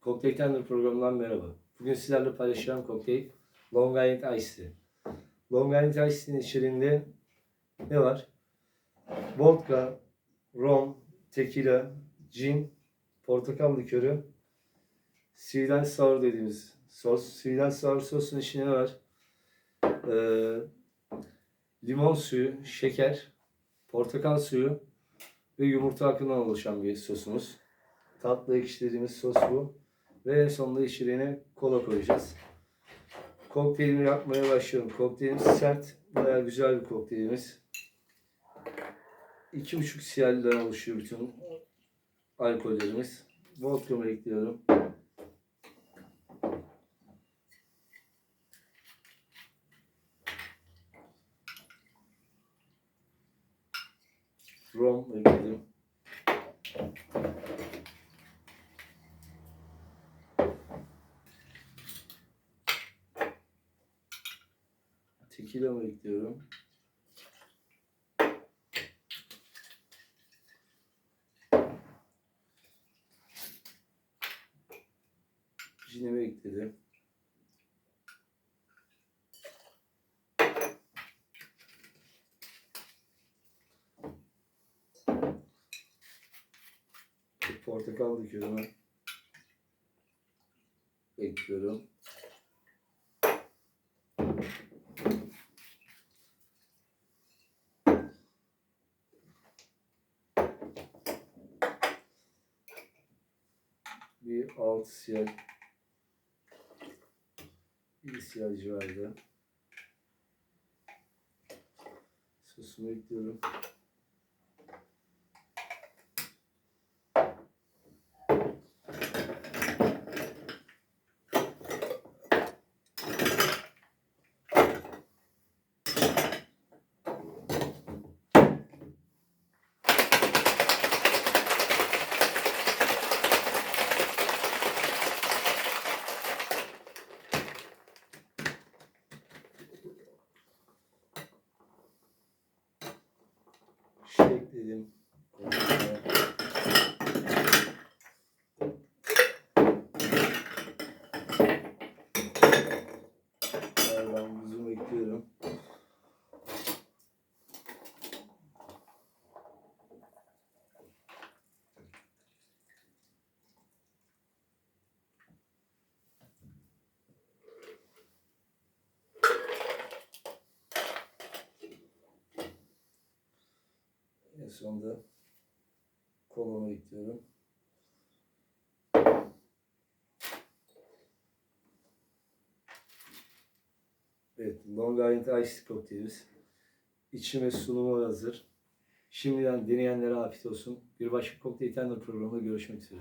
Kokteyl Tender programından merhaba. Bugün sizlerle paylaşacağım kokteyl Long Island Ice Tea. Long Island Ice Tea'nin içeriğinde ne var? Vodka, rom, tequila, gin, portakal likörü, sweet sour dediğimiz sos. Sweet sour sosun içinde ne var? Ee, limon suyu, şeker, portakal suyu ve yumurta akından oluşan bir sosumuz. Tatlı ekşilediğimiz sos bu. Ve sonunda içeriğine kola koyacağız. Kokteylimi yapmaya başlıyorum. Kokteylimiz sert, bayağı güzel bir kokteylimiz. 2,5 siyerliden oluşuyor bütün alkollerimiz. Vodka'mı ekliyorum. Rom ekledim. Mı ekliyorum? Jinimi ekledim. Portakal likörümü ekliyorum. Bir alt siyah bir siyah civarında sosumu ekliyorum. Şey ekledim. Ben buzumu ekliyorum. En sonunda kolamı ekliyorum. Evet, Long Island Ice kokteylimiz. İçim ve sunumu hazır. Şimdiden deneyenlere afiyet olsun. Bir başka kokteyl tender programında görüşmek üzere.